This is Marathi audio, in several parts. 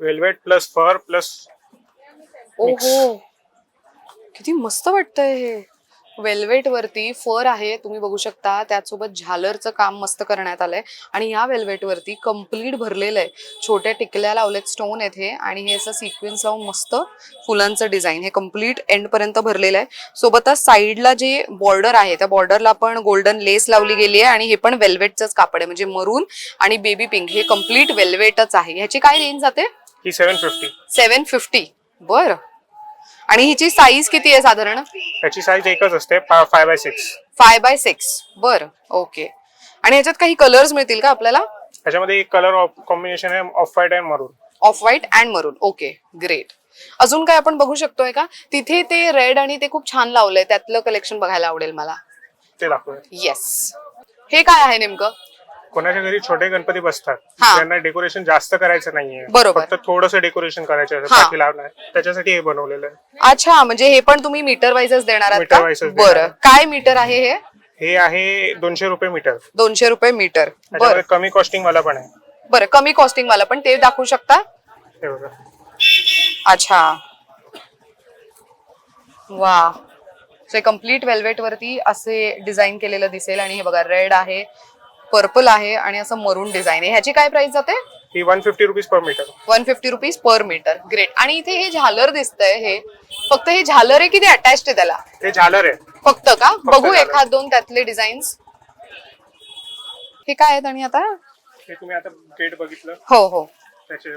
वेल्वेट प्लस फर प्लस ओहो. किती मस्त वाटतंय हे. वेल्वेट वरती फर आहे तुम्ही बघू शकता. त्याचसोबत झालरचं काम मस्त करण्यात आलंय. आणि या वेल्वेट वरती कंप्लीट भरलेलं आहे. छोट्या टिकल्या लावलेत स्टोन आहेत हे. आणि हे असं सिक्वेन्स लावून मस्त फुलांचं डिझाईन हे कंप्लीट एंड पर्यंत भरलेलं आहे. सोबतच साईडला जे बॉर्डर आहे त्या बॉर्डरला पण गोल्डन लेस लावली गेली आहे. आणि हे पण वेल्वेटचंच कापड आहे. म्हणजे मरून आणि बेबी पिंक हे कंप्लीट वेल्वेटच आहे. ह्याची काय रेंज जाते? ही सेवन फिफ्टी सेवन फिफ्टी बर. आणि हिची साईज किती आहे साधारण? त्याची साईज एकच असते five by six five by six बर. ओके आणि ह्याच्यात काही कलर्स मिळतील का आपल्याला? त्याच्यामध्ये एक कलर कॉम्बिनेशन आहे off white and maroon off white and maroon okay great अजून काय आपण बघू शकतोय का? तिथे ते रेड आणि ते खूप छान लावलंय. त्यातलं कलेक्शन बघायला आवडेल मला. ते दाखवूया. येस हे काय आहे नेमकं? कोणाच्या घरी छोटे गणपती बसतात हा. त्यांना डेकोरेशन जास्त करायचं नाहीये. बरोबर. फक्त थोडस डेकोरेशन करायचं हा. पाठी लावणार. त्याच्यासाठी हे बनवलेलं आहे. अच्छा म्हणजे हे पण तुम्ही मीटर वाईजच देणार आहात मीटर का देणार बरं. काय मीटर आहे हे? हे आहे दोनशे रुपये मीटर दोनशे रुपये मीटर त्याच्यामध्ये बरं. कमी कॉस्टिंग वाला पण आहे. बरं कमी कॉस्टिंग वाला. पण ते दाखवू शकता? हे बघा. अच्छा. वा सो कंप्लीट वेल्वेट वरती असे डिझाईन केलेलं दिसेल आणि हे बघा रेड आहे. पर्पल आहे आणि असं मरून डिझाईन आहे. ह्याची काय प्राइस जाते? ही one fifty rupees per metre one fifty rupees per metre great आणि इथे हे झालर दिसतंय हे. फक्त हे झालर आहे की ते अटॅच आहे त्याला? ते झालर आहे. फक्त का? बघू झालर. एखाद दोन त्यातले डिझाईन्स हे काय आहेत आणि आता? हे तुम्ही आता गेट बघितलं. हो हो. त्याचे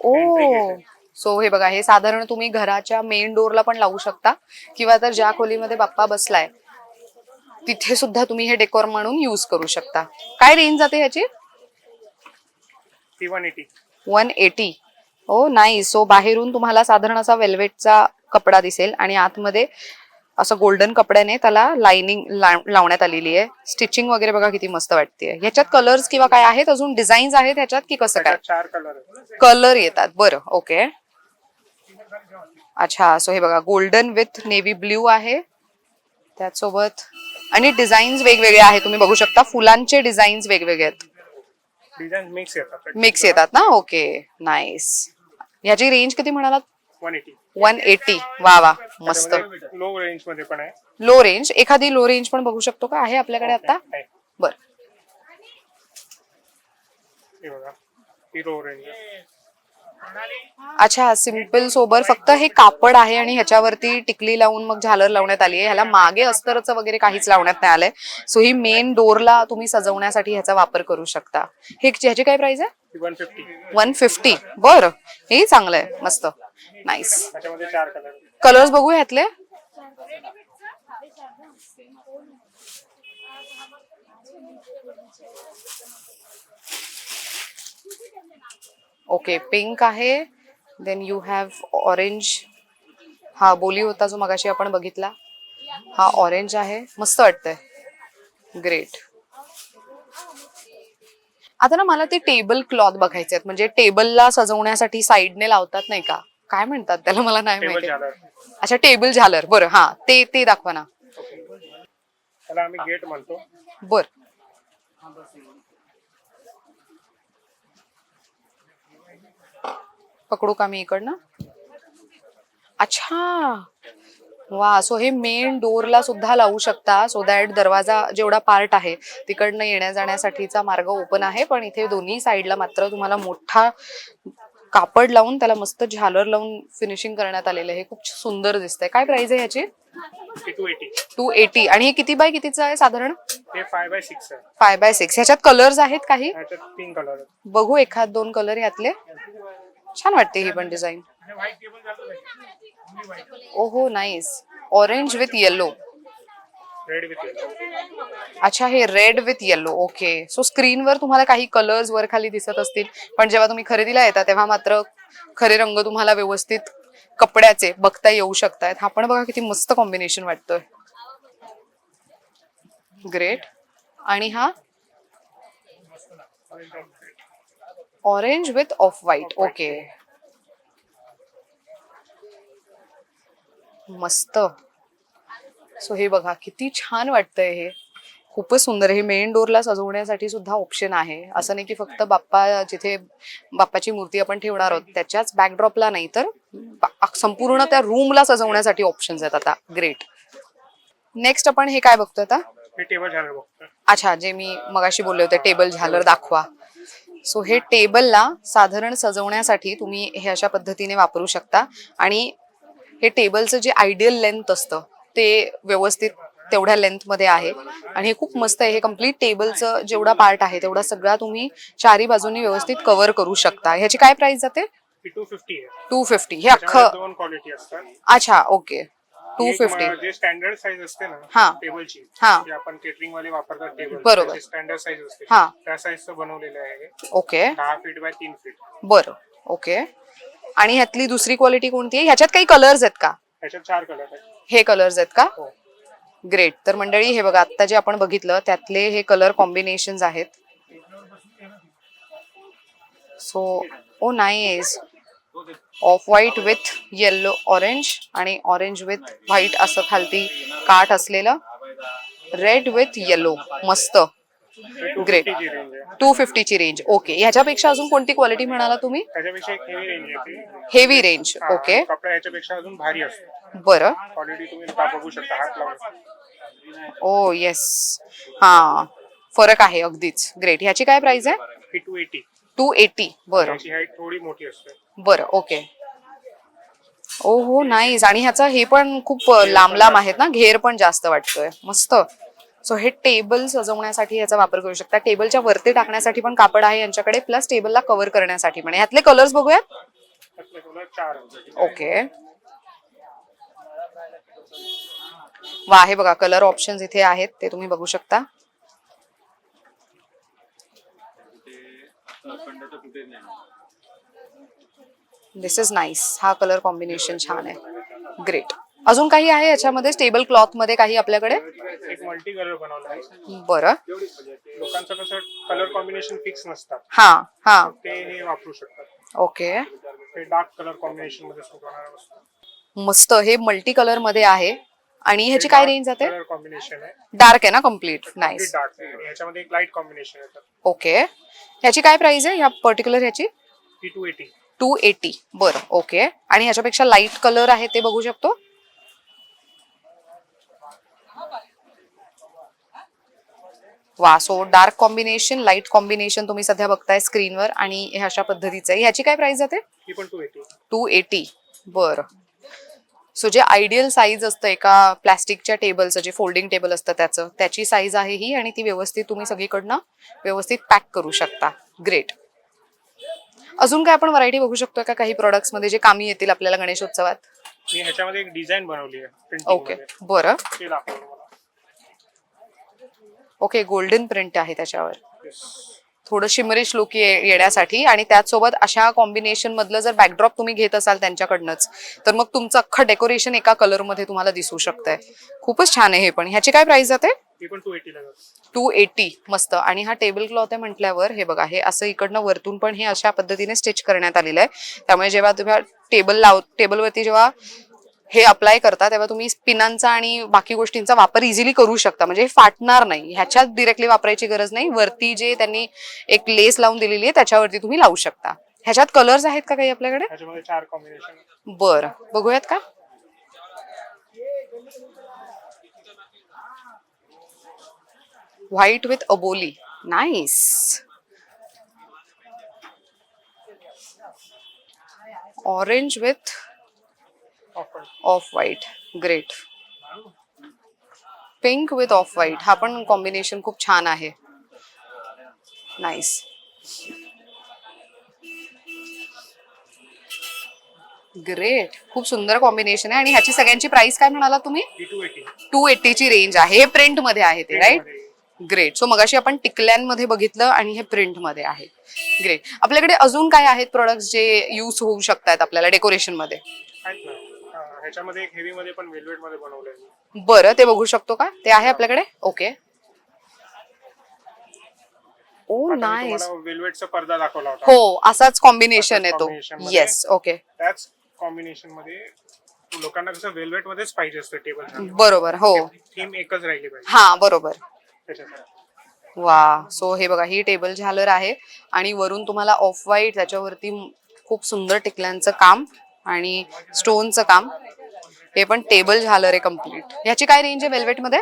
ओ. Entry gate आहे. सो हे बघा हे साधारण तुम्ही घराच्या मेन डोरला पण लावू शकता. किंवा तर ज्या खोलीमध्ये बाप्पा बसलाय तिथे सुद्धा तुम्ही हे डेकोर म्हणून युज करू शकता. काय रेंज जाते ह्याची? वन एटी वन एटी ओ नाही सो बाहेरून तुम्हाला साधारण असा वेल्वेटचा कपडा दिसेल आणि आतमध्ये असं गोल्डन कपड्याने त्याला लाइनिंग लावण्यात आलेली आहे. स्टिचिंग वगैरे बघा किती मस्त वाटते ह्याच्यात कलर्स किंवा काय आहेत? अजून डिझाईन्स आहेत ह्याच्यात की कसं काय? चार कलर कलर येतात. बरं ओके अच्छा सो हे बघा गोल्डन विथ नेव्ही ब्ल्यू आहे. त्याचसोबत आणि डिझाईन्स वेगवेगळे आहेत तुम्ही बघू शकता फुलांचे डिझाईन्स वेगवेगळे आहेत. मिक्स येतात. मिक्स येतात ना? Okay nice. ह्याची रेंज किती म्हणालात? One eighty. वा वा मस्त. लो रेंजमध्ये पण आहे. Low range. एखादी लो रेंज पण बघू शकतो का? आहे आपल्याकडे आता? आहे. बर. लो रेंज अच्छा सिंपल सोबर फक्त हे कापड आहे आणि ह्याच्यावरती टिकली लावून मग झालर लावण्यात आली आहे. ह्याला मागे अस्तरचं वगैरे काहीच लावण्यात नाही आलंय. सो ही मेन डोरला तुम्ही सजवण्यासाठी ह्याचा वापर करू शकता. हे ह्याची काय प्राइस आहे? वन फिफ्टी बर. हे चांगलं आहे मस्त. नाईस कलर्स बघू ह्यातले? ओके पिंक आहे. देन यू हॅव ऑरेंज हा बोली होता जो मगाशी आपण बघितला. हा ऑरेंज आहे. मस्त वाटतंय. ग्रेट आता ना मला ते टेबल क्लॉथ बघायचे आहेत. म्हणजे टेबलला सजवण्यासाठी साईडने लावतात नाही का? काय म्हणतात त्याला? मला नाही माहिती. अच्छा टेबल झालर. बरं हा ते ते दाखवा ना. त्याला आम्ही गेट म्हणतो. बर. पकडू का मी इकडनं? अच्छा! वा सो हे मेन डोरला सुद्धा लावू शकता. सो दॅट दरवाजा जेवढा पार्ट आहे तिकडनं येण्या जाण्यासाठीचा मार्ग ओपन आहे. पण इथे दोन्ही साईडला मात्र तुम्हाला मोठा कापड लावून त्याला मस्त झालर लावून फिनिशिंग करण्यात आलेलं आहे. हे खूप सुंदर दिसतंय. काय प्राइस आहे ह्याची टू एटी आणि हे किती बाय कितीचं आहे साधारण? Five by six five by six ह्याच्यात कलर्स आहेत काही? कलर बघू एखाद दोन कलर यातले. छान वाटते ही पण डिझाईन ओहो नाईस ऑरेंज विथ येल्लो अच्छा हे red with yellow okay so स्क्रीनवर तुम्हाला काही कलर्स वर खाली दिसत असतील. पण जेव्हा तुम्ही खरेदीला येता तेव्हा मात्र खरे रंग तुम्हाला व्यवस्थित कपड्याचे बघता येऊ शकतायत हा पण बघा किती मस्त कॉम्बिनेशन वाटतोय. ग्रेट आणि हा? Orange with off white okay मस्त. सो हे बघा किती छान वाटतंय हे. खूपच सुंदर. हे मेन डोरला सजवण्यासाठी सुद्धा ऑप्शन आहे. असं नाही की फक्त बाप्पा जिथे बाप्पाची मूर्ती आपण ठेवणार आहोत त्याच्याच बॅकड्रॉपला नाही तर संपूर्ण त्या रूमला सजवण्यासाठी ऑप्शन्स आहेत आता. ग्रेट नेक्स्ट आपण हे काय बघतोय आता? हे टेबल झालं बघतो अच्छा जे मी मगाशी बोलले होते टेबल झालर दाखवा. सो हे टेबलला साधारण सजवण्यासाठी तुम्ही हे अशा पद्धतीने वापरू शकता. आणि हे टेबलचं जे आयडियल लेंथ असतं ते व्यवस्थित तेवढ्या लेंथमध्ये आहे. आणि हे खूप मस्त आहे. हे कंप्लीट टेबलचं जेवढा पार्ट आहे तेवढा सगळा तुम्ही चारी बाजूनी व्यवस्थित कव्हर करू शकता. ह्याची काय प्राइस जाते? टू फिफ्टी आहे. Two fifty. हे अख्खं अच्छा ओके. टू फिफ्टी जे स्टँडर्ड साईज असते हा. ना टेबलची हा. जे आपण केटरिंग वाले वापरतात टेबल बरोबर. स्टँडर्ड साईज असते हा. त्या साईजचं बनवलेलं आहे. हे. ओके. दहा फीट बाय तीन फीट बरं. ओके. आणि ह्यातली दुसरी क्वालिटी कोणती आहे? ह्याच्यात काही कलर्स आहेत का? त्याच्यात चार कलर आहेत. हे कलर्स आहेत का? हो. ग्रेट तर मंडळी हे बघा आता जे आपण बघितलं त्यातले हे कलर कॉम्बिनेशन आहेत. So O nice off white with yellow orange आणि ऑरेंज विथ व्हाईट असं खालती काठ असलेलं रेड विथ येलो मस्त. Two Great. ची रेंज आहे टू फिफ्टीची रेंज ओके ह्याच्यापेक्षा अजून कोणती क्वालिटी म्हणाला तुम्ही? हेवी रेंज येते हेवी रेंज ओके कपडा याच्यापेक्षा अजून भारी असतो. बरं. क्वालिटी तुम्ही का बघू शकता हात लावून. ओ येस हा. फरक आहे अगदीच. ग्रेट ह्याची काय प्राइस आहे? टू एटी टू एटी बरं. थोडी मोठी असते. बरं ओके. ओ हो नाईस. आणि ह्याचा हे पण खूप लांब लांब आहेत ना? घेर पण जास्त वाटतोय. मस्त. सो हे टेबल सजवण्यासाठी याचा वापर करू शकता. टेबलच्या वरती टाकण्यासाठी पण कापड आहे यांच्याकडे प्लस टेबलला कव्हर करण्यासाठी पण. ह्यातले कलर्स बघूयात? ओके. वा हे बघा कलर ऑप्शन्स इथे आहेत ते तुम्ही बघू शकता. दिस इज नाईस हा कलर कॉम्बिनेशन छान आहे. ग्रेट अजून काही आहे याच्यामध्ये? स्टेबल क्लॉथमध्ये काही आपल्याकडे? एक मल्टी कलर बनवला आहे. बरं. लोकांचं कसं कलर कॉम्बिनेशन फिक्स नसतात. हा हा. ते हे वापरू शकतात. ओके डार्क कलर कॉम्बिनेशनमध्ये सूट होणार असतं मस्त. हे मल्टी कलरमध्ये आहे. आणि ह्याची काय रेंज जाते कलर कॉम्बिनेशन आहे. डार्क आहे ना कंप्लीट नाईस डार्क आहे. एक लाइट कॉम्बिनेशन ओके ह्याची काय प्राइस आहे? ह्या पर्टिक्युलर ह्याची? Two eighty two eighty. बरं ओके. आणि ह्याच्यापेक्षा लाइट कलर आहे ते बघू शकतो? वा so dark combination light combination तुम्ही सध्या बघताय स्क्रीनवर आणि हे अशा पद्धतीचं आहे. ह्याची काय प्राइस जाते टू एटी. बरं. सो जे आयडियल साईज असतं एका प्लॅस्टिकच्या टेबलचं जे फोल्डिंग टेबल असतं त्याचं त्याची साईज आहे ही आणि ती व्यवस्थित तुम्ही सगळीकडनं व्यवस्थित पॅक करू शकता. ग्रेट अजून काय आपण व्हरायटी बघू शकतो का काही products मध्ये जे कामी येतील आपल्याला गणेशोत्सवात? मी ह्याच्यामध्ये एक डिझाईन बनवली आहे ओके बरं. ओके गोल्डन प्रिंट आहे त्याच्यावर. थोडं शिमरिश लुक येण्यासाठी. आणि त्याचसोबत अशा कॉम्बिनेशन मधलं जर बॅकड्रॉप तुम्ही घेत असाल त्यांच्याकडनंच तर मग तुमचं अख्खं डेकोरेशन एका कलरमध्ये तुम्हाला दिसू शकतंय. खूपच छान आहे हे पण. ह्याची काय प्राइस ही जाते. टू एटी मस्त. आणि हा टेबल क्लॉथ आहे म्हटल्यावर हे बघा हे असं इकडनं वरतून पण हे अशा पद्धतीने स्टिच करण्यात आलेलं आहे. त्यामुळे जेव्हा तुम्ही टेबल लाव टेबलवरती जेव्हा हे अप्लाय करता तेव्हा तुम्ही पिनांचा आणि बाकी गोष्टींचा वापर इझिली करू शकता. म्हणजे हे फाटणार नाही. ह्याच्यात डिरेक्टली वापरायची गरज नाही. वरती जे त्यांनी एक लेस लावून दिलेली आहे त्याच्यावरती तुम्ही लावू शकता. ह्याच्यात कलर्स आहेत का काही आपल्याकडे? बरं. बघूयात का? White with Aboli nice orange with off white great pink with off white हा पण कॉम्बिनेशन खूप छान आहे. नाईस ग्रेट खूप सुंदर कॉम्बिनेशन आहे. आणि ह्याची सगळ्यांची प्राइस काय म्हणाला तुम्ही? टू एटी एटीची रेंज आहे. हे प्रिंटमध्ये आहे ते राईट ग्रेट सो मगाशी आपण टिकल्यांमध्ये बघितलं आणि हे प्रिंटमध्ये आहे. ग्रेट आपल्याकडे अजून काय आहेत प्रोडक्ट जे युज होऊ शकतात आपल्याला डेकोरेशनमध्ये? ह्याच्यामध्ये एक हेवी मध्ये पण वेल्वेटमध्ये बनवलंय मी. बरं ते बघू शकतो का? ते आहे आपल्याकडे? ओके. ओ आता मी नाईस तुम्हाला वेल्वेटचा पडदा दाखवला होता. हो असाच कॉम्बिनेशन असाच येतो combination मध्ये. येस ओके त्याच कॉम्बिनेशनमध्ये लोकांना कसं वेल्वेट मध्येच पाहिजे असतं टेबल बरोबर हो. थीम एकच राहिली पाहिजे. हा बरोबर. त्याच्यासाठी. वा सो हे बघा ही टेबल झालर आहे. आणि वरून तुम्हाला ऑफ व्हाईट त्याच्यावरती म- खूप सुंदर टिकल्यांचं काम आणि स्टोनचं काम. हे पण टेबल झालर आहे कंप्लीट ह्याची काय रेंज आहे वेल्वेटमध्ये?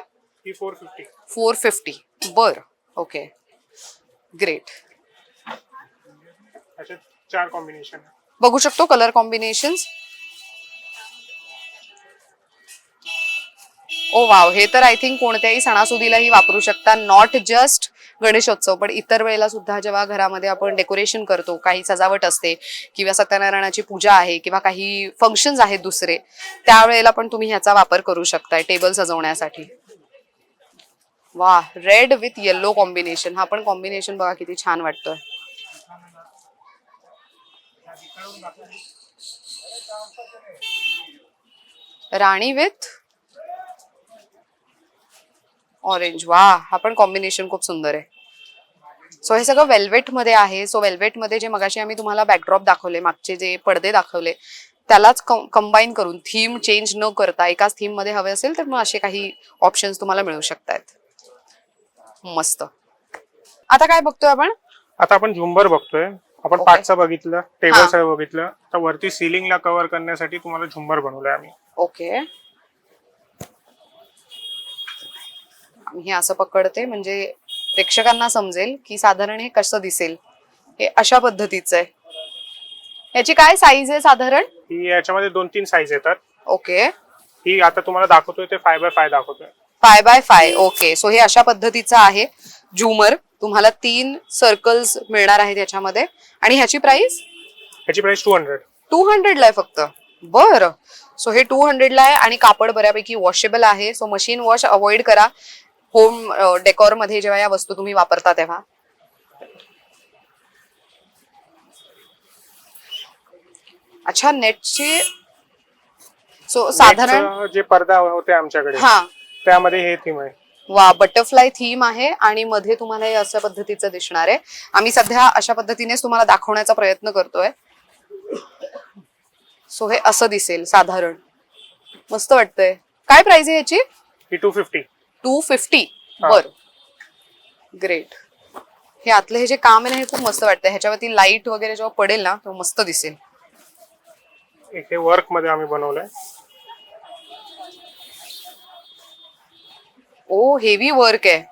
फोर फिफ्टी फोर फिफ्टी बर. ओके ग्रेट चार कॉम्बिनेशन बघू शकतो कलर कॉम्बिनेशन्स ओ वाव हे तर आय थिंक कोणत्याही सणासुदीलाही वापरू शकता. Not just Ganeshotsav. पण इतर वेळेला सुद्धा जेव्हा घरामध्ये आपण डेकोरेशन करतो काही सजावट असते किंवा सत्यनारायणाची पूजा आहे किंवा काही फंक्शन्स आहेत दुसरे त्यावेळेला पण तुम्ही ह्याचा वापर करू शकताय टेबल सजवण्यासाठी. वा रेड विथ येल्लो कॉम्बिनेशन हा पण कॉम्बिनेशन बघा किती छान वाटतोय. राणी विथ ऑरेंज वा हा पण कॉम्बिनेशन खूप सुंदर आहे. सो हे सगळं वेल्वेटमध्ये आहे. सो वेल्वेटमध्ये जे मगाशी आम्ही तुम्हाला बॅकड्रॉप दाखवले मागचे जे पडदे दाखवले त्यालाच कंबाईन करून थीम चेंज न करता एकाच थीममध्ये हवे असेल तर मग असे काही ऑप्शन्स तुम्हाला मिळू शकतात मस्त. आता काय बघतोय आपण? आता आपण झुंबर बघतोय. आपण Okay. पाचचं बघितलं. टेबल बघितलं आता वरती सिलिंगला कव्हर करण्यासाठी तुम्हाला झुंबर बनवलंय आम्ही. ओके हे असं पकडते म्हणजे प्रेक्षकांना समजेल की साधारण हे कसं दिसेल. हे अशा पद्धतीचं आहे. याची काय साईज आहे साधारण? ही याच्यामध्ये दोन तीन साईज येतात. ओके ही आता तुम्हाला दाखवतोय ते फाय बाय फाय दाखवतोय. Five by five okay so हे अशा पद्धतीचं आहे. झुमर तुम्हाला तीन सर्कल्स मिळणार आहेत याच्यामध्ये. आणि ह्याची प्राइस ह्याची प्राइस टू हंड्रेड टू हंड्रेडला आहे फक्त. बरं. सो हे टू हंड्रेडला आहे आणि कापड बऱ्यापैकी वॉशेबल आहे. सो मशीन वॉश अवॉइड करा. होम डेकॉरमध्ये जेव्हा या वस्तू तुम्ही वापरता तेव्हा? अच्छा नेटची सो साधारण जे पडदा होते आमच्याकडे हा. त्यामध्ये हे थीम आहे. वा बटरफ्लाय थीम आहे आणि मध्ये तुम्हाला हे अशा पद्धतीचं दिसणार आहे. आम्ही सध्या अशा पद्धतीनेच तुम्हाला दाखवण्याचा प्रयत्न करतोय. सो हे असं दिसेल साधारण. मस्त वाटतंय. काय प्राइस आहे याची ही टू फिफ्टी टू फिफ्टी. बर. ग्रेट हे आतलं हे जे काम आहे ना हे खूप मस्त वाटतंय. ह्याच्यावरती लाइट वगैरे जेव्हा पडेल ना तेव्हा मस्त दिसेल. हे वर्कमध्ये आम्ही बनवलंय. ओ हेवी वर्क आहे.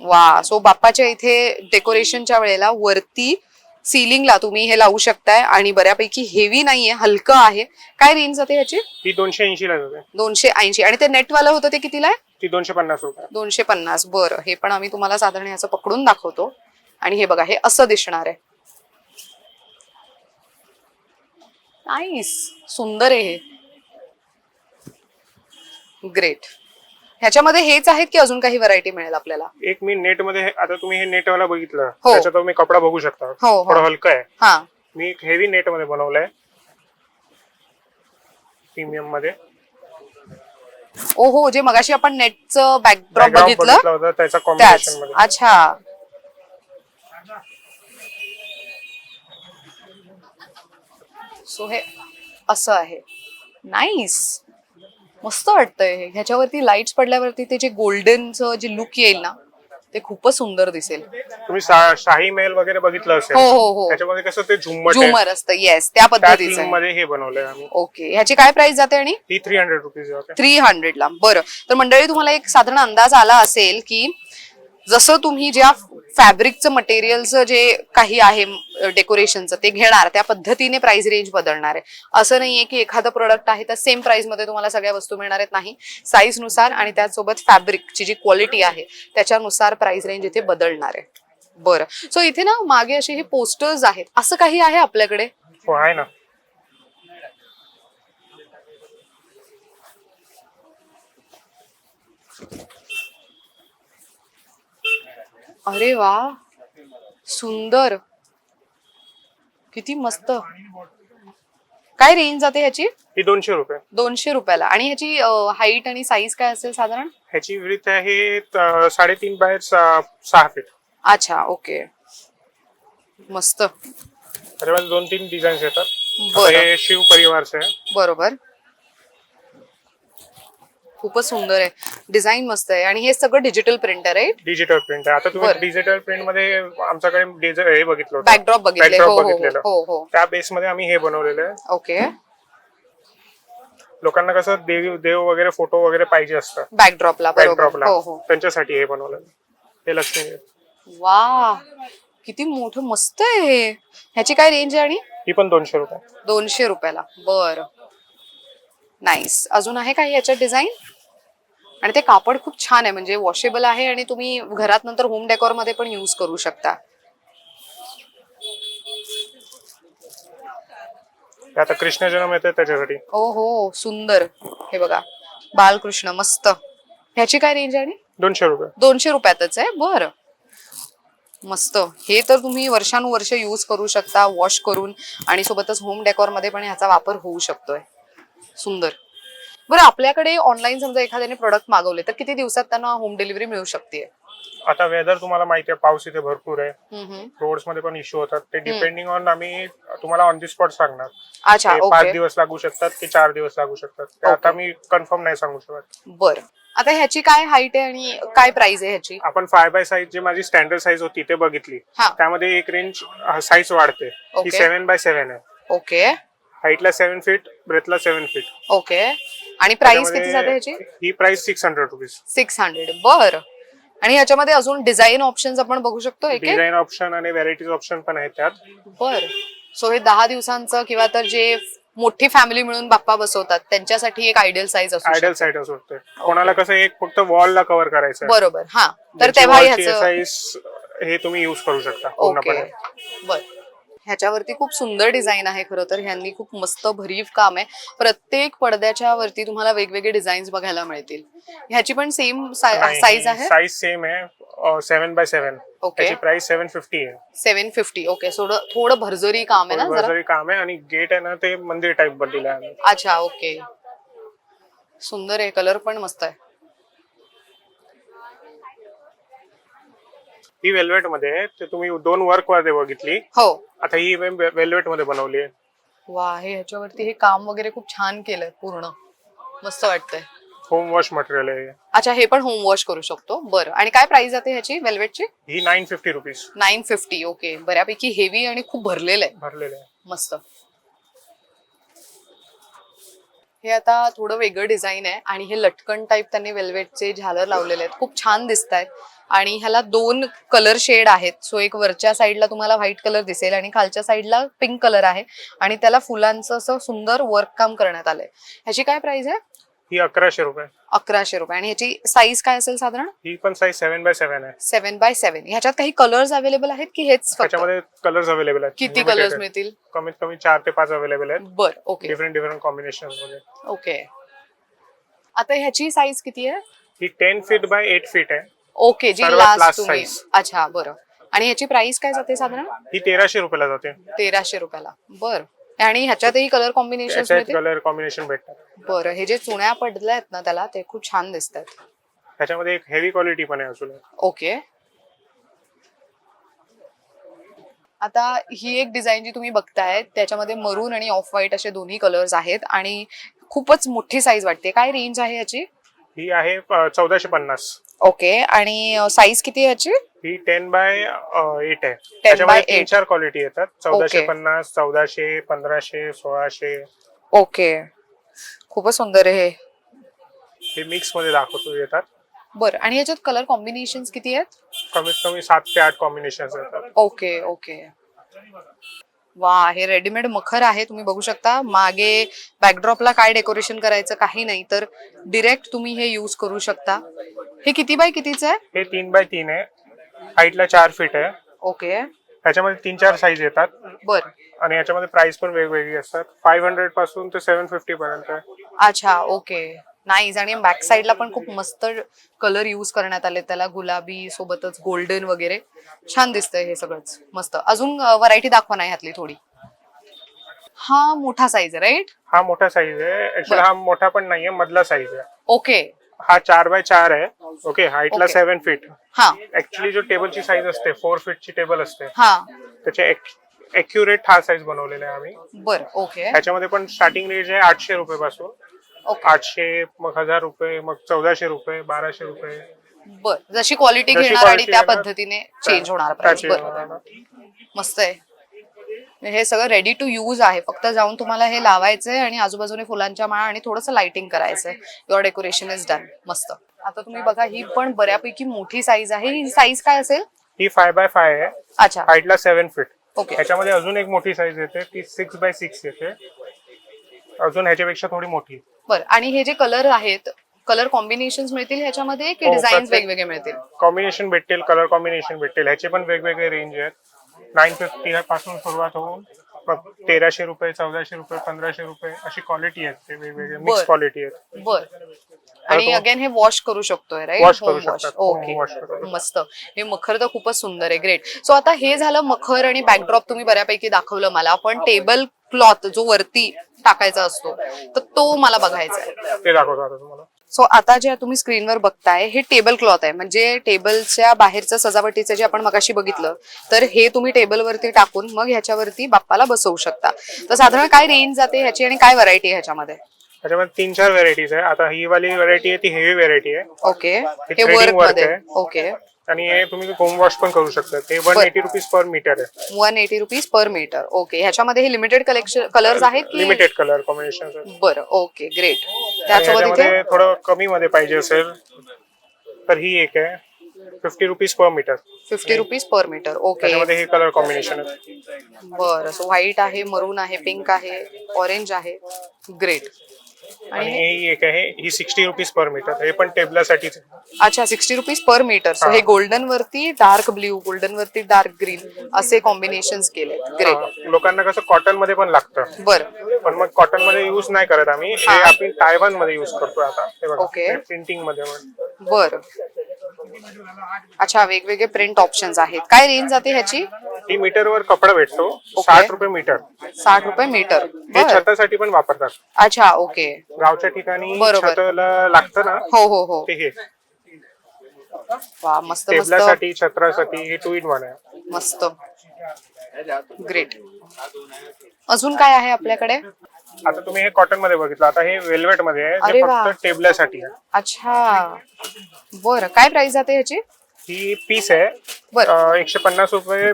वा सो बाप्पाच्या इथे डेकोरेशनच्या वेळेला वरती सिलिंगला तुम्ही हे लावू शकताय आणि बऱ्यापैकी हेवी नाहीये हलकं आहे. काय रेंज जाते ह्याची? ही दोनशे ऐंशी ला जाते. दोनशे ऐंशी. आणि ते नेटवालं होतं ते कितीला आहे? ती दोनशे पन्नास रुपये. दोनशे पन्नास. बरं. हे पण आम्ही तुम्हाला साधारण ह्याचं पकडून दाखवतो. आणि हे बघा हे असं दिसणार आहे. नाईस सुंदर आहे हे. ग्रेट ह्याच्यामध्ये हेच आहेत की अजून काही व्हरायटी मिळेल आपल्याला? एक मी नेटमध्ये आता तुम्ही हे नेट वाला बघितलं हो. त्याच्यात तुम्ही कपडा बघू शकता. हो, हो. थोडं हलकं आहे. हा. मी एक हेवी नेटमध्ये बनवलंय. प्रीमियममध्ये. ओ हो जे मगाशी आपण नेटचं बॅकड्रॉप Background बघितलं बघितलं होतं त्याचा त्याच. कॉम्बिनेशनमध्ये. अच्छा. सो हे असं आहे. नाईस मस्त वाटतंय ह्याच्यावरती लाईट्स पडल्यावरती ते जे गोल्डनचं जे लुक येईल ना ते खूपच सुंदर दिसेल. तुम्ही शा- शाही महल वगैरे बघितलं असेल हो, हो, हो. त्याच्यामध्ये कसं ते झुंबट आहे. झुमर असतं येस त्या त्या पद्धतीचं थीम आहे. मध्ये हे बनवलंय आम्ही. ओके ह्याची काय प्राइस जाते आणि? ही थ्री हंड्रेड रुपीज थ्री हंड्रेडला बरं. तर मंडळी तुम्हाला एक साधारण अंदाज आला असेल की जसं तुम्ही ज्या फॅब्रिकचं मटेरियलचं जे काही आहे डेकोरेशनचं ते घेणार त्या पद्धतीने प्राइस रेंज बदलणार आहे. असं नाहीये की एखादं प्रोडक्ट आहे तर सेम प्राइसमध्ये तुम्हाला सगळ्या वस्तू मिळणार आहेत. नाही साईजनुसार आणि त्यासोबत फॅब्रिकची जी क्वालिटी आहे त्याच्यानुसार प्राइस रेंज इथे बदलणार आहे. बरं. सो इथे ना मागे असे हे पोस्टर्स आहेत. असं काही आहे आपल्याकडे? हो आहे ना. अरे वा. सुंदर. किती मस्त. काय रेंज जाते ह्याची? ही दोनशे रुपये. दोनशे रुपयाला. आणि ह्याची हाईट आणि साईज काय असेल साधारण? ह्याची विड्थ आहे त- साडेतीन बाय सहा फीट अच्छा ओके मस्त. त्याच्यामध्ये दोन तीन डिझाईन्स येतात. बरं. हे शिव परिवारचे आहे. बरोबर. खूपच सुंदर आहे. डिझाईन मस्त आहे. आणि हे सगळं डिजिटल प्रिंट आहे राईट डिजिटल प्रिंट आहे आता तुम्ही बरं. डिजिटल प्रिंटमध्ये आमच्याकडे हे बघितलं होतं. बॅकड्रॉप बघितले Backdrop हो हो बघितलेलं. हो हो. त्या बेस मध्ये आम्ही हे बनवलेलं आहे. ओके लोकांना कसं देव देव वगैरे फोटो वगैरे पाहिजे असतं बॅकड्रॉपला बरोबर. बॅकड्रॉपला हो हो. त्यांच्यासाठी हे बनवलेलं हे लक्ष्मी. वा किती मोठं मस्त आहे हे. ह्याची काय रेंज आहे आणि? ही पण दोनशे रुपये. दोनशे रुपयाला. बर. नाईस अजून आहे काही याच्यात डिझाईन आणि ते कापड खूप छान आहे म्हणजे वॉशेबल आहे आणि तुम्ही घरात नंतर होम डेकोरमध्ये पण युज करू शकता. हे आता कृष्ण जन्म येते त्याच्यासाठी. ओ हो सुंदर. हे बघा बालकृष्ण मस्त. ह्याची काय रेंज आहे आणि? दोनशे रुपये. दोनशे रुपयातच आहे? बरं. मस्त. हे तर तुम्ही वर्षानुवर्ष यूज करू शकता वॉश करून आणि सोबतच होम डेकोरमध्ये पण ह्याचा वापर होऊ शकतोय. सुंदर. बरं आपल्याकडे ऑनलाईन समजा एखाद्याने प्रोडक्ट मागवले तर किती दिवसात त्यांना होम डिलिव्हरी मिळू शकते? आता वेदर तुम्हाला माहिती आहे पाऊस इथे भरपूर आहे. रोड्समध्ये पण इश्यू होतात. ते डिपेंडिंग ऑन आम्ही तुम्हाला ऑन दी स्पॉट सांगणार. अच्छा पाच दिवस लागू शकतात की चार दिवस लागू शकतात. ते आता मी कन्फर्म नाही सांगू शकत. बर. आता ह्याची काय हाईट आहे आणि काय प्राइस आहे ह्याची? आपण फाय बाय साईज जी माझी स्टँडर्ड साईज होती ते बघितली. त्यामध्ये एक रेंज साईज वाढते. ही. सेव्हन बाय सेव्हन आहे. ओके हाईटला सेव्हन फीट ब्रेथला सेव्हन फीट ओके आणि प्राइस किती जाते ह्याची? ही price six hundred rupees six hundred बर. आणि ह्याच्यामध्ये अजून डिझाईन ऑप्शन आपण बघू शकतो एक? डिझाईन ऑप्शन आणि व्हरायटीज ऑप्शन पण आहेत त्यात. बर. सो हे दहा दिवसांचं किंवा तर जे मोठी फॅमिली मिळून बाप्पा बसवतात त्यांच्यासाठी एक आयडियल साईज असू आयडल साईड असू शकते. कोणाला कसं एक फक्त वॉलला कव्हर करायचं. बरोबर हा. तर तेव्हा साईज हे तुम्ही युज करू शकता ओके. पूर्णपणे. बर. ह्याच्यावरती खूप सुंदर डिझाईन आहे खरं तर. ह्यांनी खूप मस्त भरीव काम आहे. प्रत्येक पडद्याच्या वरती तुम्हाला वेगवेगळे डिझाईन्स बघायला मिळतील. ह्याची पण सेम साईज आहे? साईज सेम आहे. Seven by seven okay price seven fifty आहे. सेव्हन फिफ्टी ओके थोडं थोडं भरजरी काम आहे ना जरा? भरजरी काम आहे आणि गेट आहे ना ते मंदिर टाईप बनलेलं आहे. अच्छा ओके सुंदर आहे. कलर पण मस्त आहे. ही वेल्वेटमध्ये आहे. ते तुम्ही दोन वर्कमध्ये बघितली. हो. आता ही वेल्वेटमध्ये बनवली आहे. वा हे ह्याच्यावरती हे काम वगैरे खूप छान केलंय पूर्ण. मस्त वाटतंय. होम वॉश मटेरियल आहे अच्छा हे पण होम वॉश करू शकतो. बरं. आणि काय प्राइस जाते ह्याची वेल्वेटची? ही nine fifty rupees nine fifty okay बऱ्यापैकी हेवी आणि खूप भरलेलं आहे. भरलेले आहे. मस्त. हे आता थोडं वेगळं डिझाईन आहे आणि हे लटकन टाईप त्यांनी वेल्वेटचे झालर लावलेले आहेत. खूप छान दिसत आहेत आणि ह्याला दोन कलर शेड आहेत. सो एक वरच्या साईडला तुम्हाला व्हाईट कलर दिसेल आणि खालच्या साईडला पिंक कलर आहे. आणि त्याला फुलांचं असं सुंदर वर्क काम करण्यात आलंय. ह्याची काय प्राइस आहे? ही अकराशे रुपये. अकराशे रुपये. आणि ह्याची साईज काय असेल साधारण? ही पण साईज सेव्हन बाय सेव्हन आहे. सेव्हन बाय सेव्हन ह्याच्यात काही कलर्स अवेलेबल आहेत की हेच फक्त? त्याच्यामध्ये कलर्स अवेलेबल आहेत. किती Limited कलर्स. मिळतील? कमीत कमी चार ते पाच अवेलेबल आहेत. बर ओके डिफरंट डिफरंट कॉम्बिनेशनमध्ये. ओके आता ह्याची साईज किती आहे? ही ten feet by eight feet आहे. ओके जी सर्वात लास्ट last तुम्ही. size. अच्छा बरं. आणि ह्याची प्राइस काय जाते साधारण? ही तेराशे रुपयाला जाते. तेराशे रुपयाला. बर. आणि ह्याच्यातही कलर कॉम्बिनेशन त्याच्यात कलर कॉम्बिनेशन भेटतात. बरं हे जे चुण्या पडल्या आहेत ना त्याला ते खूप छान दिसत आहेत त्याच्यामध्ये एक हेवी क्वालिटी पण आहे अजून ओके. आता ही एक डिझाईन जी तुम्ही बघताय त्याच्यामध्ये मरून आणि ऑफ व्हाईट असे दोन्ही कलर्स आहेत आणि खूपच मोठी साईज वाटते. काय रेंज आहे याची? ही आहे चौदाशे पन्नास. ओके. आणि साईज किती आहे याची ही टेन बाय एट आहे. त्याच्यामध्ये तीन eight. चार क्वालिटी येतात. चौदाशे Okay. पन्नास चौदाशे पंधराशे सोळाशे. ओके. खूपच सुंदर आहे हे. हे मिक्समध्ये दाखवतो येतात. बरं. आणि याच्यात कलर कॉम्बिनेशन किती आहेत? कमीत कमी सात ते आठ कॉम्बिनेशन येतात. Okay okay. वा हे रेडीमेड मखर आहे तुम्ही बघू शकता. मागे बॅकड्रॉपला काय डेकोरेशन करायचं काही नाही तर डिरेक्ट तुम्ही हे यूज करू शकता. हे किती बाय कितीचं आहे? हे तीन बाय तीन आहे. हाईटला चार फीट आहे. ओके. त्याच्यामध्ये तीन चार साईज येतात. बर. आणि याच्यामध्ये प्राइस पण वेगवेगळी असतात. फाईव्ह हंड्रेडपासून ते सेव्हन फिफ्टी पर्यंत अच्छा ओके. नाईस आणि बॅक साईडला पण खूप मस्त कलर यूज करण्यात आले त्याला गुलाबी सोबतच गोल्डन वगैरे. छान दिसतंय हे सगळंच मस्त. अजून व्हरायटी दाखवा नाही ह्यातली थोडी. हा मोठा साईज आहे राईट हा मोठा साईज आहे. ऍक्च्युअली हा मोठा पण नाहीये मधला साईज आहे. ओके हा चार बाय चार आहे. ओके हाईटला. सेव्हन फीट हा. ऍक्च्युली जो टेबलची साईज असते फोर फीटची टेबल असते हा. त्याचे अॅक्युरेट हा साईज बनवलेला आहे आम्ही. बर ओके त्याच्यामध्ये पण स्टार्टिंग रेंज आहे आठशे रुपये पासून. आठशे मग हजार रुपये मग चौदाशे रुपये बाराशे रुपये. बर जशी क्वालिटी जशी घेणार आणि quality त्या पद्धतीने चेंज होणार प्राइस त्याचे बर. मस्त आहे. हे सगळं रेडी टू यूज आहे. फक्त जाऊन तुम्हाला हे लावायचंय आणि आजूबाजूने फुलांच्या माळा आणि थोडंसं लाइटिंग करायचंय. युअर डेकोरेशन इज डन मस्त. आता तुम्ही बघा ही पण बऱ्यापैकी मोठी साईज आहे. ही साईज काय असेल? ही फाय बाय फाय आहे. अच्छा. हाईटला सेव्हन फीट ओके ह्याच्यामध्ये अजून एक मोठी साईज येते. ती सिक्स बाय सिक्स येते. अजून ह्याच्यापेक्षा थोडी मोठी. बर आणि हे जे कलर आहेत कलर कॉम्बिनेशन मिळतील ह्याच्यामध्ये की हो, डिझाईन प्रत्येक- वेगवेगळे मिळतील? कॉम्बिनेशन भेटतील कलर कॉम्बिनेशन भेटतील. ह्याचे पण वेगवेगळे रेंज आहेत. नाईन फिफ्टी पासून सुरुवात होऊन तेराशे रुपये चौदाशे रुपये पंधराशे रुपये अशी क्वालिटी आहेत ते वेगवेगळे मिक्स बरं. क्वालिटी आहेत. बर. आणि तो- अगेन हे वॉश करू शकतोय राईट Wash करू शकतात. हो, ओके wash करू. मस्त. हे मखर तर खूपच सुंदर आहे ग्रेट सो आता हे झालं मखर आणि बॅकड्रॉप तुम्ही बऱ्यापैकी दाखवलं मला. पण टेबल क्लॉथ जो वरती टाकायचा असतो तर तो मला बघायचा आहे. ते दाखवतो आता तुम्हाला. सो आता जे तुम्ही स्क्रीनवर बघताय हे टेबल क्लॉथ आहे. म्हणजे टेबलच्या बाहेरचं सजावटीचं जे आपण मगाशी बघितलं तर हे तुम्ही टेबलवरती टाकून मग ह्याच्यावरती बाप्पाला बसवू शकता. तर साधारण काय रेंज जाते ह्याची आणि काय व्हरायटी आहे ह्याच्यामध्ये? त्याच्यामध्ये तीन चार व्हेरायटीज आहे. आता ही वाली व्हेरायटी आहे ती हेवी व्हेरायटी आहे. ओके हे वर्कमध्ये. ओके आणि हे तुम्ही होम वॉश पण करू शकता ते one. Eighty rupees per metre आहे. One eighty rupees per metre okay ह्याच्यामध्ये हे लिमिटेड कलेक्शन कलर्स आहेत की लिमिटेड कलर कॉम्बिनेशन बरं ओके ग्रेट इथे ह्याच्यामध्ये थोडं कमी मध्ये पाहिजे असेल तर ही एक आहे. Fifty rupees per metre fifty rupees per metre okay त्याच्यामध्ये हे कलर कॉम्बिनेशन आहे बरं सो व्हाईट आहे मरून आहे पिंक आहे ऑरेंज आहे. ग्रेट आणि आणि ही एक आहे ही सिक्स्टी रुपीज पर मीटर हे पण टेबलासाठीच आहे. अच्छा sixty rupees per metre so हा. गोल्डन वरती डार्क ब्ल्यू गोल्डन वरती डार्क ग्रीन असे कॉम्बिनेशन केले ग्रेट हा, लोकांना कसं कॉटनमध्ये पण लागतं. बरं. पण मग कॉटनमध्ये युज नाही करत आम्ही. हे. आपण टायवानमध्ये युज करतोय आता. हे बघा Okay. प्रिंटिंगमध्ये पण. बरं. अच्छा वेगवेगळे प्रिंट ऑप्शन्स आहेत. काय रेंज जाते ह्याची? ही मीटरवर कपडा भेटतो. साठ रुपये मीटर. साठ रुपये मीटर. हे बर. छतासाठी पण वापरतात. अच्छा ओके. गावच्या ठिकाणी बरोबर. छताला लागतं ना हो हो हो. ते हे. वा मस्त मस्त. टेबलासाठी छत्रासाठी हे टू इन वन आहे. मस्त. ग्रेट अजून काय आहे आपल्याकडे? आता तुम्ही हे कॉटनमध्ये बघितलं. आता हे वेल्वेटमध्ये आहे. अरे जे वा. फक्त टेबलासाठी आहे. अच्छा. बर. काय प्राइस जाते ह्याची? ही पीस आहे. एकशे पन्नास रुपये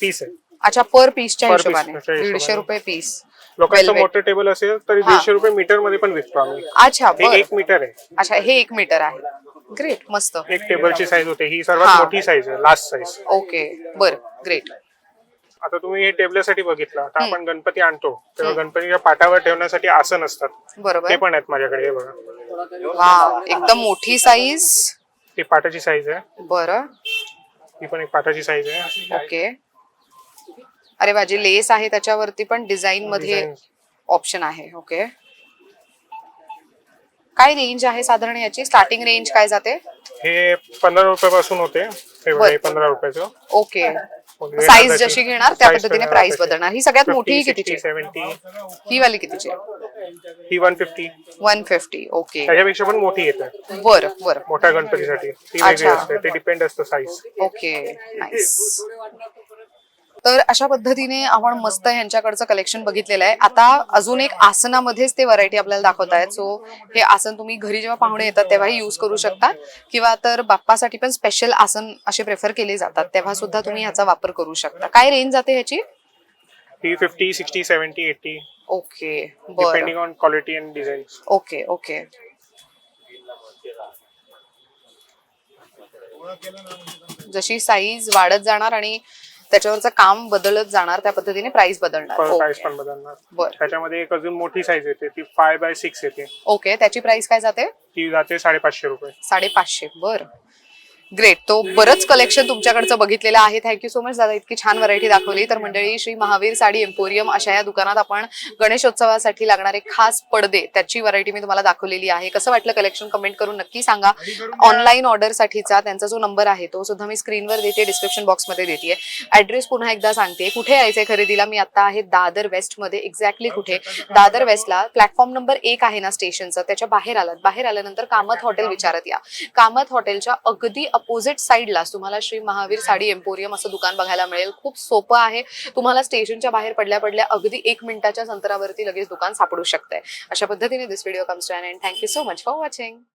पीस आहे. अच्छा पर पीसच्या Per piece हिशोबाने. च्या हिशोबाने. दीडशे रुपये पीस लोकांचं Velvet. मोठं टेबल असेल तरी हा. दीडशे रुपये मीटरमध्ये पण विकतो आम्ही. अच्छा हे बर. एक मीटर आहे. अच्छा हे एक मीटर आहे. ग्रेट मस्त. एक टेबलची साईज होते. ही हा. सर्वात मोठी साईज आहे लास्ट साईज ओके बर. ग्रेट आता तुम्ही हे टेबलासाठी बघितलं. आता आपण गणपती आणतो. तेव्हा गणपतीच्या पाटावर ठेवण्यासाठी आसन असतात. ते बरोबर पण आहेत माझ्याकडे हे बघा. वा एकदम मोठी साईज ती पाटाची साईज आहे. बरं. ही पण एक पाटाची साईज आहे. ओके. अरे माझी लेस आहे त्याच्यावरती पण डिझाईन मध्ये Design. ऑप्शन आहे. ओके. काय रेंज आहे साधारण याची? स्टार्टिंग रेंज काय जाते? हे पंधरा रुपयापासून होते. हे बर. हे पंधरा रुपयाचं. ओके. साईज वेगळ्या जशी घेणार त्या पद्धतीने प्राइस. बदलणार. ही सगळ्यात मोठी 50, कितीची? 60, 70 ही वाली कितीची ही one fifty one fifty okay त्याच्यापेक्षा पण मोठी येते. बर बर. मोठ्या गणपतीसाठी. ती वेगळी अच्छा. असते. ते डिपेंड असतं साईज ओके नाईस तर अशा पद्धतीने आपण मस्त ह्यांच्याकडचं कलेक्शन बघितलेलं आहे. आता अजून एक आसनामध्येच ते व्हरायटी आपल्याला दाखवत आहेत. सो हे आसन तुम्ही घरी जेव्हा पाहुणे येतात तेव्हाही युज करू शकता किंवा तर बाप्पासाठी पण स्पेशल आसन असे प्रेफर केले जातात. तेव्हा सुद्धा तुम्ही ह्याचा वापर करू शकता. काय रेंज जाते ह्याची? Fifty sixty seventy eighty okay depending on quality and design okay okay. जशी साईज वाढत जाणार आणि त्याच्यावरचं काम बदलत जाणार त्या पद्धतीने प्राइस बदलणार. प्राइस. पण बदलणार. बरं. त्याच्यामध्ये एक अजून मोठी साईज येते ती फाय बाय सिक्स येते. ओके त्याची प्राइस काय जाते? ती जाते साडेपाचशे रुपये. साडेपाचशे बर. ग्रेट तो बरंच कलेक्शन तुमच्याकडचं बघितलेलं आहे. थँक्यू सो मच दादा. इतकी छान व्हरायटी दाखवली. तर मंडळी श्री महावीर साडी एम्पोरियम अशा या दुकानात आपण गणेशोत्सवासाठी लागणारे खास पडदे त्याची व्हरायटी मी तुम्हाला दाखवलेली आहे. कसं वाटलं कलेक्शन कमेंट करून नक्की सांगा. ऑनलाईन ऑर्डरसाठीचा त्यांचा जो नंबर आहे तो सुद्धा मी स्क्रीनवर देते डिस्क्रिप्शन बॉक्समध्ये देते ऍड्रेस पुन्हा एकदा सांगते. कुठे यायचंय खरेदीला? मी आता आहे दादर वेस्टमध्ये एक्झॅक्टली कुठे? दादर वेस्टला प्लॅटफॉर्म नंबर एक आहे ना स्टेशनचं त्याच्या बाहेर आलात. बाहेर आल्यानंतर कामत हॉटेल विचारत या. कामत हॉटेलच्या अगदी अपोजिट साईडलाच तुम्हाला श्री महावीर साडी एम्पोरियम असं दुकान बघायला मिळेल. खूप सोपं आहे. तुम्हाला स्टेशनच्या बाहेर पडल्या पडल्या अगदी एक मिनिटाच्या अंतरावरती लगेच दुकान सापडू शकते अशा पद्धतीने this video comes to and thank you so much for watching